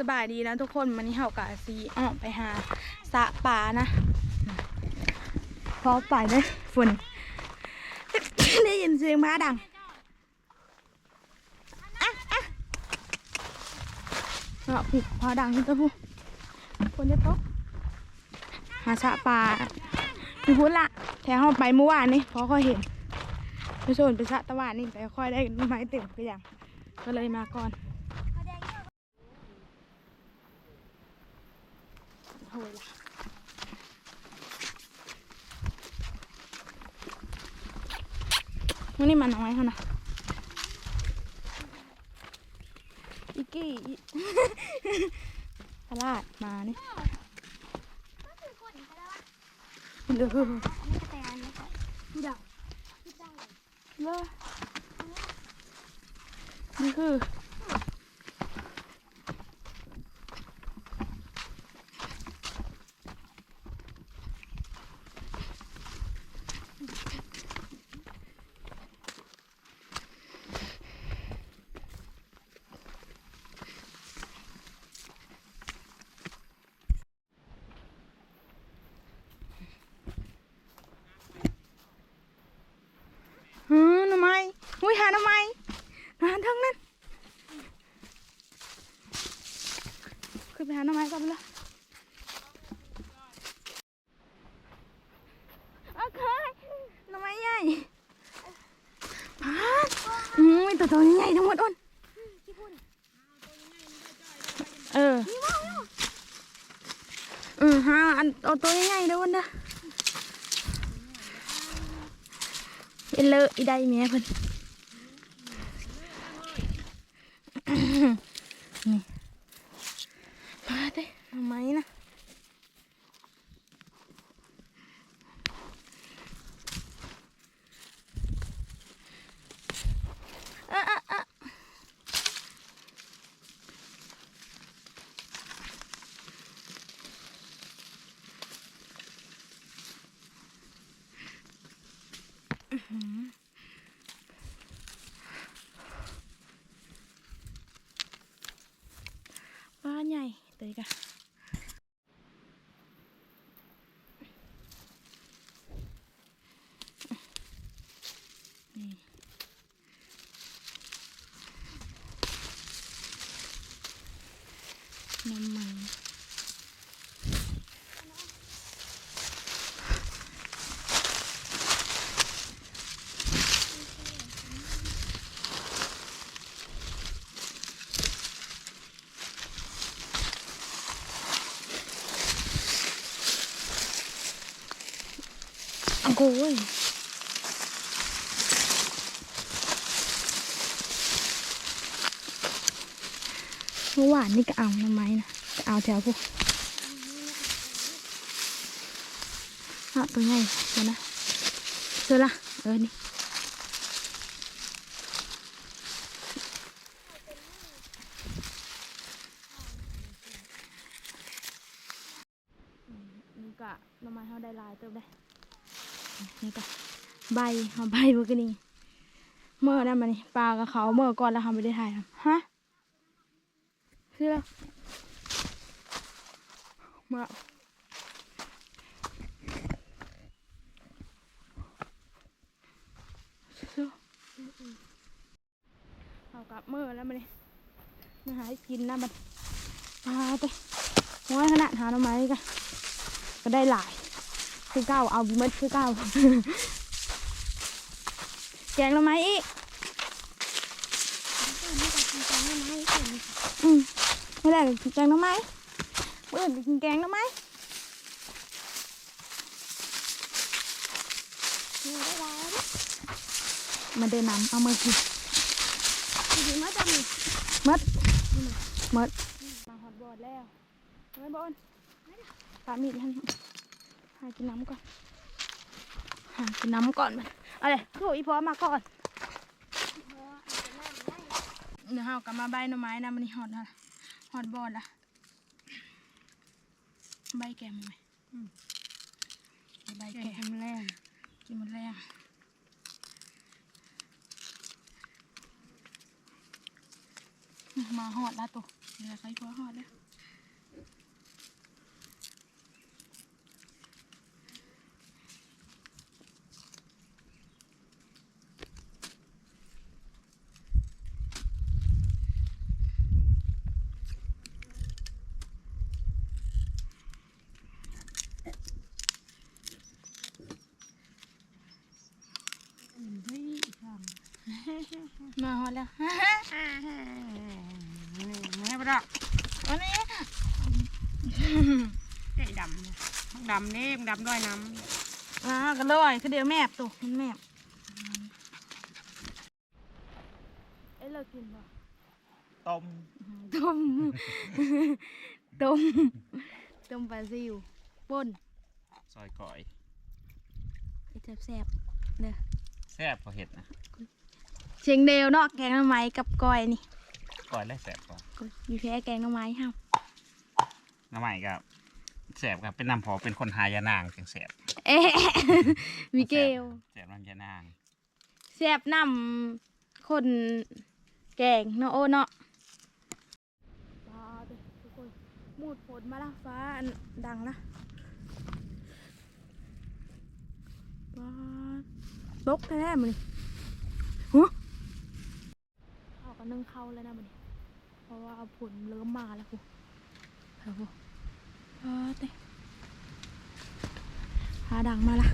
สบายดีนะทุกคนวันนี้เฮากะซีออไปหาสะป่านะพอไปเลยฝุ่นได้ยินเสียงม้าดังอะอะอาผิดพอดังที่ตัวผู้คนจะตกหาสะป่าพี่พูดละแถวเฮาไปเมื่อวานนี่พอค่อยเห็นไปโซนไปสะตะวันนี่แต่ค่อยได้ไม้เต็มไปอย่างก็เลยมาก่อน โหยละวันนี้มันน้อยเขานะอีกกี้อีตลาดมานี่เลือเลยนี่คือ ฮึหน่อไม้อุ้ยหาหน่อไม้หาทั้งนั้นขึ้ นไปหาหน่อไม้ก่อนไปเลยโอเคหน่อไม้ใหญ่พาดอืมตัวตัวใหญ่ทั้งหมดอ้นเอออืมฮะอันเอาตัวใหญ่ๆเด้อวันเด้อเอเลอะอีได้เมียเพิ่นนี่ มาเต้ทำไมนะอะอะอะบ้านใหญ่เตยกะนี่ น้ำ มันโอ้โหยเมื่อวานนี่ก็เอาน้ำไม้นะจะเอาแถวพวกเอาตัวใหญ่เดี๋ยวนะเจอละเออนี่นี่ก็น้ำไม้เขาได้หลายเติมได้นี่ก็ใบเอาใบเมื่อกี้นี่เมื่อนั้นมานี่ปลากับเขาเมื่อก่อนแล้วเขาไม่ได้ถ่ายครับฮะ เสื้อมาเสื้อเอากลับเมื่อแล้วมานี่มาหาให้กินนะมันปลาไปน้อยขนาดหาหน่อไม้กันก็ได้หลาย คือเก้าเอาบิมัดคือเก้าแกงละไหมอีกอืม ไม่ได้กินแกงละไหมเบื่อกินแกงละไหมมาเดินนำเอามือกินมัดมัดมัดมาหอดบอดแล้วไม่บอลปามีดให้หากินน้ำก่อนหากินน้ำก่อนมันเอาเลยคืออีพอมาก่อนเดี๋ยวเฮากลับมาใบหน่อไม้นะมันนี่หอดนะ หอดบอดละใบแกมไหมใบแกมแรงกินหมดแรงมาหอดแล้วตัวเดี๋ยวใครพัวหอดแล้ว มาหอดแล้วแม่ปะดอกวันนี้ไอ้ดำนะดำนี่ดำด้วยน้อ่าก็เลยคือเดี๋ยวแมบตัวมันแมบเอ้ยเรากินป่ะต้มต้มต้มต้มปลาซิวป่นซอยก่อยไอ้แซ่บๆเด้อแซ่บพอเห็ดนะ เชียงเดวเนาะแกงหน่อไม้กับก้อยนี่ก่อยและแซ่บกว่ามีแพ้แกงหน่อไม้ห้ามน้ำใหม่กับแซ่บครับเป็นน้ำพอเป็นคนหายานางจังแซ่บเอ๊ะมีเกลแซ่บน้ำยานางแซ่บน้ำคนแกงเนาะโอ้เนาะฟ้าเด้อทุกคนมูดฝนมาละฟ้าอันดังละฟ้าตกแท้ๆมันหัวเอา ก็นึ่งเข้าแล้วนะมันเพราะว่าผลเริ่มมาแล้วกูเอากูฟ้าเต้หาดังมาละ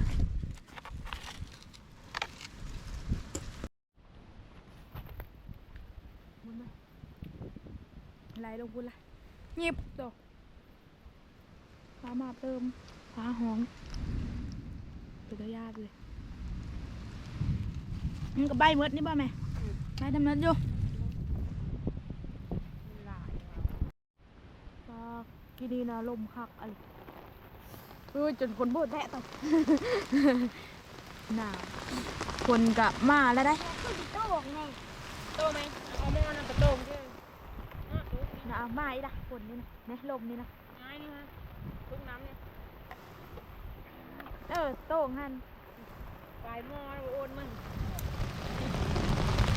มันไหมไหลลงพุ่นละหยิบตัวฟ้ามาเติมฟ้าห้องตัวก็ยากเลยมันก็ใบเมดนี่บ้าแม่ใบทำนั้นอยู่ำหลาย ฟ้า กินดีนะลมคักอะไรเออจนคนโบดแทะต่อหนาวคนกะมาแล้วได้โตไหมเอาหม้อนั่นกระโตงด้วยหนาวมาอีกละคนนี่นะนะลมนี่นะง่ายนี่ฮะตุ้งน้ำเนี่ยเออโต้งหันปลายหม้อโอนมัน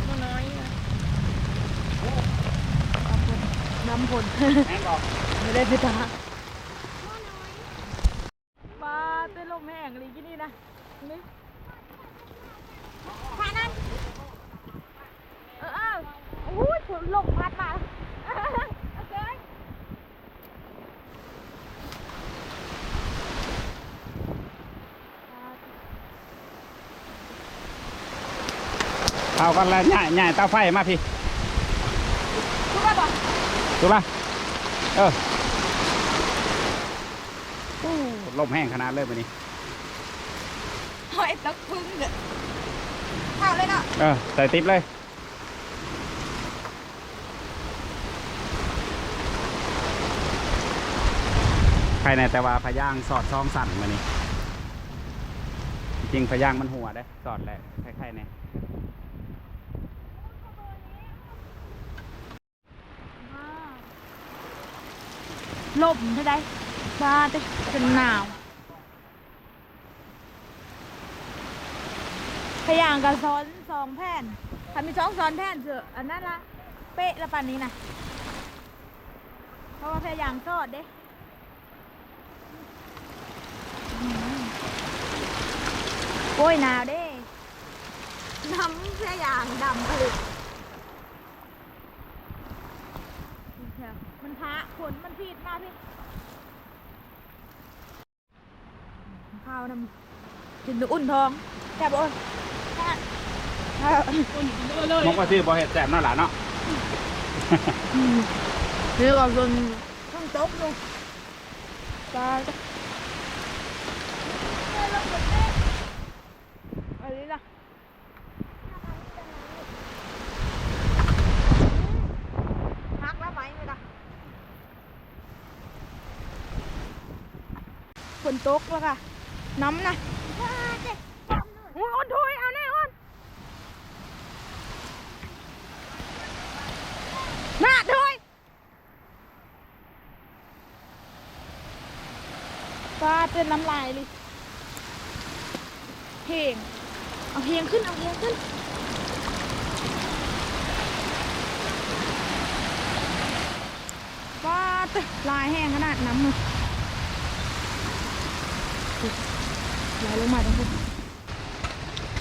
หม้อน้อยนะเอาผล น้ำผลแม่บอกไม่ได้ไปตาปลาเต้นลมแห้งอะไรกินนี่นะนี่ผ่านนั้นเออเอออุ้ยฝนลมพัดมาโอเคเอากันแล้วง่ายง่ายเตาไฟมาพี่ ทุกคนบอกดูป่ะเออลมแห้งขนาดเลยวันนี้หอยตักพึ่งเนี่ยเข้าเลยเนาะเออใส่ติ๊บเลยใครในแต่ว่าพะย่างสอดซองสั่นมานี่จริงๆพะย่างมันหัวได้สอดแหละคล้ายๆเนี่ย ลมใช่ไหมปลาเต้เป็นหนาวพยางกับซ้อนสองแผ่นถ้ามีสองซ้อนแผ่นเถอะอันนั้นละเป๊ะละปันนี้นะเพราะว่าพยางซอดเด้โอ้ยหนาวเด้น้ำพยางดำไปเลยมัน พระขนมันพีดมาพี่ข้าวนำกินดูอุ่นทองแซ่บอุ่นแซ่บแซ่บมกว่าชื่อบอเห็ดแสบนั่นแหละเนาะเรียกว่าจนต้องตกลงตายอะไรล่ะพักแล้วไหมไม่ล่ะฝ นตกแล้วค่ะน้ำนะอุ้ยอ้นถุยเอาแน่อ้นน่าถุยปลาเป็นน้ำลายเลยเพลงเอาเพลงขึ้นเอาเพลงขึ้นเต้ลายแห้งขนาดน้ำเลย ไหลลงมาตรงนี้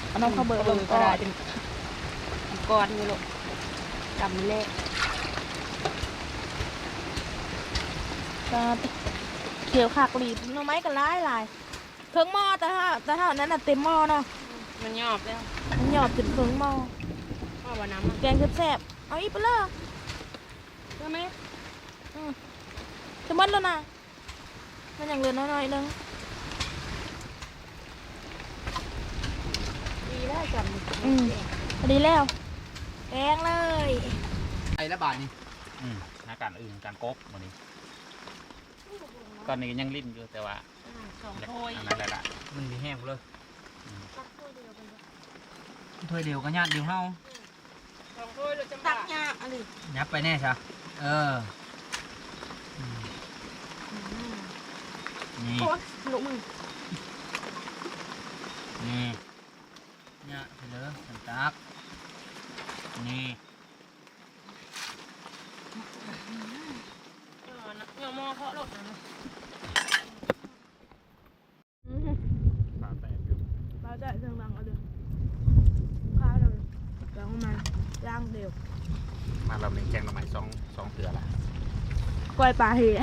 เอาน้องเข้าเบิร์เอลองกก่ระอดานเป็นก้อนนี่ลูกดำเละก็เขียวขากหลีบน้ำไม้ก็ร้ายลายเครื่องหม้อแต่ถ้าแต่ถ้าอันนั้นน่ะเต็มหม้อเนาะมันหยอบแล้วมันหยอดถึงเครื่องหม้อพ่อว่าน้ำมันแกงแซ่บเอาอีกไปเลยใช่ไหมอืมจะหมดแล้วนะมันยังเหลือน้อยๆนึง แล้วจับอืมพอดีแล้วแกงเลยไอ้ละบาทนี่อืมหน้าการอื่นการกบวันนี้ ตอนนี้ยังลิ้นอยู่แต่ว่าสองอันถ้วยนั้นแหละล่ะมันมีแห้งเลยอืมถ้วยเดียวก็ญาติเดียวเฮาสองถ้วยเราจะตัตักกยาอะไรยับไปแน่ซะเอออืมนี่โอ้ยลูกมือนี่เนี่ยไปเลยสันตักนี่เงาหม้อเคาะรถนะปลาแตกอยู่เราจะเรื่องรังเอาเดี๋ยวข้าวเราล้างมันล้างเดียวมาเราเลี้ยงแกงหน่อไม้สองสองเตือละกล้วยปลาเหีย